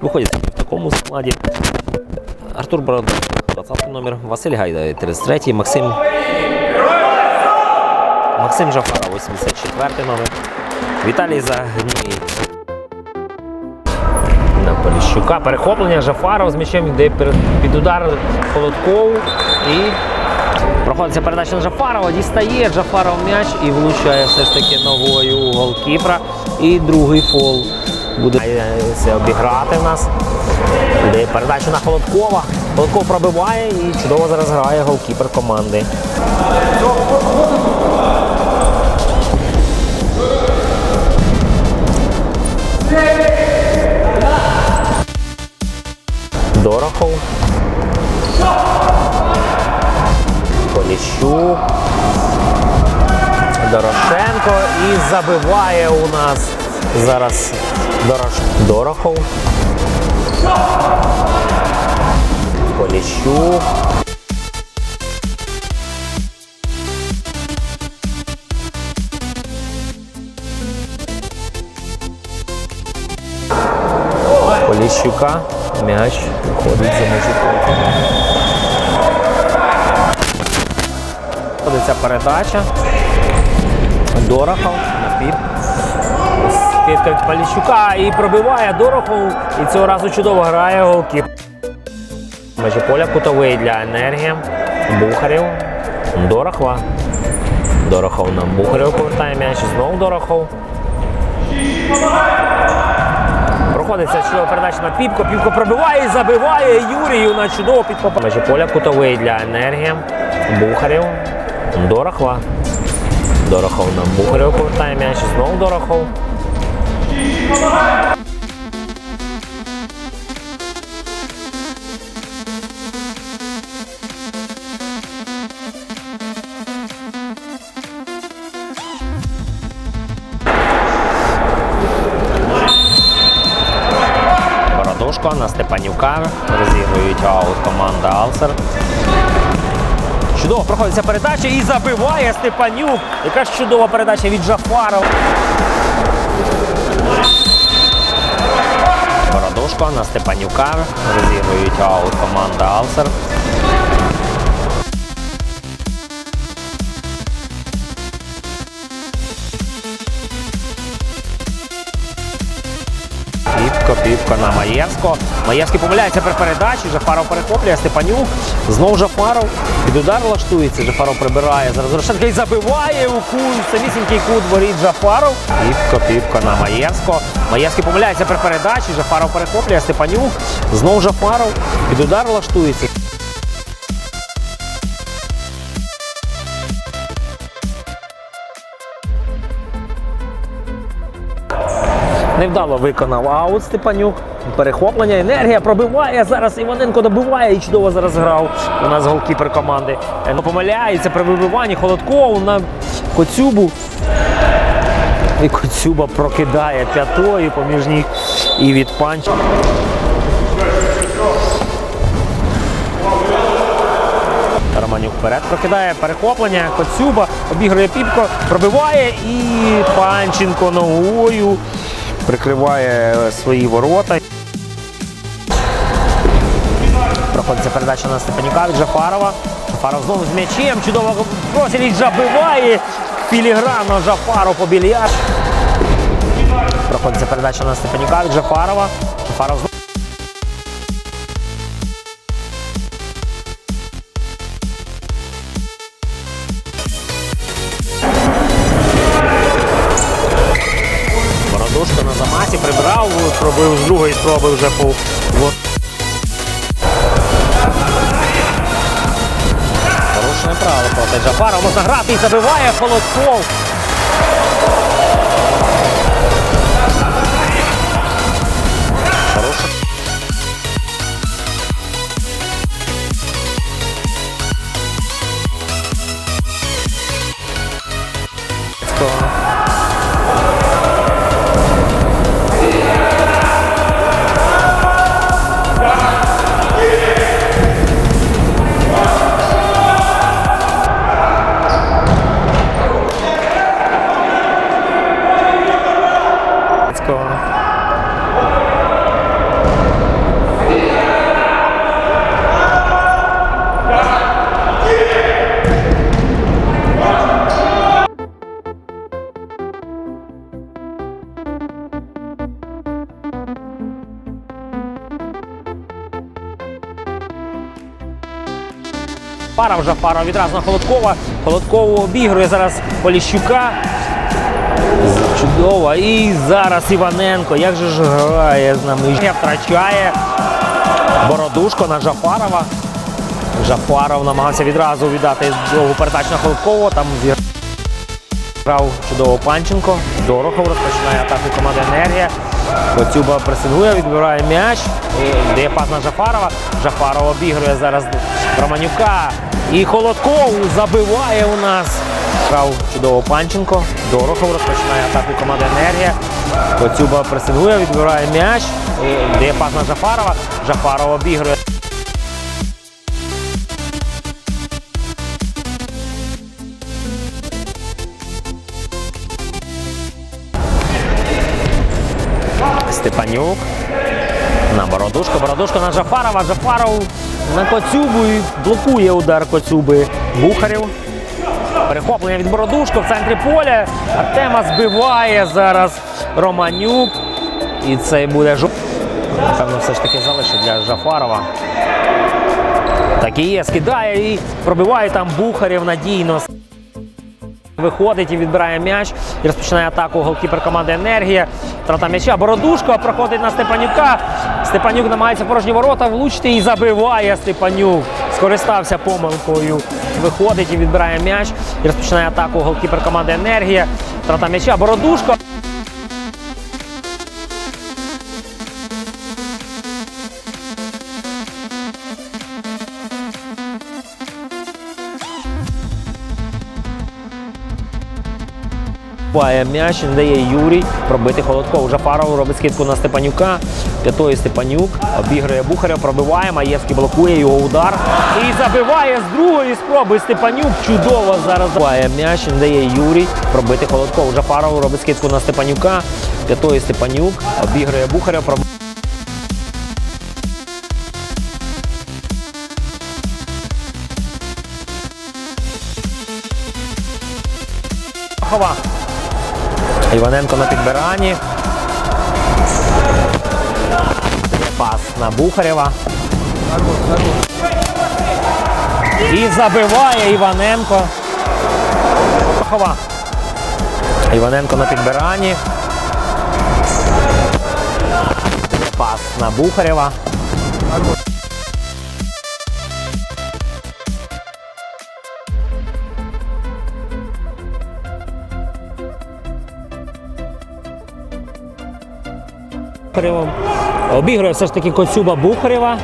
Виходять в такому складі. Артур Бородов, 20 номер, Василь Гайда, 33, Максим. Максим Жафара, 84 номер. Віталій Загній. На Поліщука. Перехоплення Жафаров з м'ячем йде під удар Холодкову. І проходиться передача на Жафарова. Дістає Жафаров м'яч і влучає все ж таки ногою у голкіпера. І другий фол буде обіграти в нас. Йде передача на Холодкова. Холодков пробиває і чудово зараз грає голкіпер команди. Дорохов. Поліщук. Дорошенко і забиває у нас зараз Дорош... Дорохов. Поліщук. Поліщука. М'яч виходить за межі ця передача. Дорохов на піп. Від Поліщука і пробиває Дорохов. І цього разу чудово грає голкіп. Межі поля кутовий для енергії. Бухарів. Дорохова. Дорохов на Бухарєва повертає м'яч. Знову Дорохов. Проходиться чудова передача на Піпко. Піпко пробиває і забиває Юрію на чудово підкопа. Межі поля кутовий для енергії. Бухарів. Дорохова. Дорохов на Бухарєва повертає м'яч. Знову Дорохов. Бородушко на Степанюка. Розігрують аут команда Алсер. Чудово проходиться передача і забиває Степанюк. Яка ж чудова передача від Жафарова. Бородушко на Степанюка. Розігрують команда Алсер. Піпко на Маєвсько. Маєвський помиляється при передачі. Жафаров перехоплює Степанюк. Знову Жафаров. Під удар влаштується. Жафаров прибирає. Зараз Дорошенко і забиває у кут. Самісінький кут воріт Жафаров. Півка, півка на Маєвсько. Маєвський помиляється при передачі. Жафаров перехоплює Степанюк. Знову Жафаров. Під удар влаштується. Невдало виконав аут Степанюк. Перехоплення, енергія пробиває. Зараз Іваненко добиває і чудово зараз грав. У нас голкіпер команди. Е, Ну, помиляється при вибиванні Холодков на Коцюбу. І Коцюба прокидає п'ятою поміж них і від панч. Романюк вперед прокидає перехоплення, Коцюба, обігрує Піпко, пробиває і Панченко ногою прикриває свої ворота. Проходиться передача на Степанюка від Жафарова. Жафаров знову з м'ячем. Чудово Просіліч забиває. Філігранно Жафаров по більярд. Проходиться передача на Степанюка від Жафарова. Жафаров знову. Прибрав, пробив з другої спроби вже по Порушене право проти Джафара. Можна і забиває Холодков. Жафаров. Жафаров відразу на Холодкова. Холодкову обігрує зараз Поліщука. Чудово. І зараз Іваненко. Як же ж грає з нами? Втрачає Бородушко на Жафарова. Жафаров намагався відразу віддати довгу передачу на Холодкову. Там зіграв чудово Панченко. Дорохов розпочинає атаку команди Енергія. Коцюба пресингує, відбирає м'яч. Дає пас на Жафарова. Жафаров обігрує зараз Романюка. І Холодков забиває у нас. Грав чудово Панченко. Дорохов розпочинає атаку команди Енергія. Коцюба пресингує, відбирає м'яч. Дає пас на Жафарова. Жафаров обігрує. Степанюк. На Бородушко. Бородушко на Жафарова. Жафаров на Коцюбу і блокує удар Коцюби. Бухарів. Перехоплення від Бородушко в центрі поля. Артема збиває зараз Романюк. І це буде жу. Напевно, все ж таки залишить для Жафарова. Так і є, скидає і пробиває там Бухарів надійно. Виходить і відбирає м'яч і розпочинає атаку голкіпер команди Енергія. Трата м'яча. Бородушко проходить на Степанюка. Степанюк намагається порожні ворота влучити і забиває Степанюк. Скористався помилкою. Виходить і відбирає м'яч і розпочинає атаку голкіпер команди Енергія. Трата м'яча. Бородушко. Бає м'яч, не дає Юрій пробити Холодков. Жафаров робить скидку на Степанюка. П'ятої Степанюк обігрує Бухаря, пробиває. Маєвський блокує його удар. І забиває з другої спроби Степанюк. Чудово зараз бає м'яч, не дає Юрій пробити Холодков. Жафаров робить скидку на Степанюка. П'ятої Степанюк обігрує Бухаря. проб- Хова. Іваненко на підбиранні. Пас на Бухарєва. І забиває Іваненко. Хова. Іваненко на підбиранні. Пас на Бухарєва. Бухарєвом. Обігрує все ж таки Коцюба Бухарєва.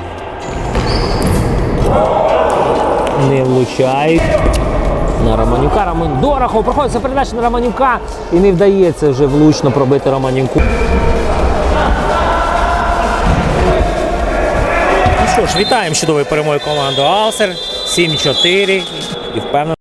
Не влучають. На Романюка. Роман Дорохов проходиться передача на Романюка і не вдається вже влучно пробити Романюку. Ну що ж, вітаємо чудовою перемогою команду Алсер. 7-4. І впевнено.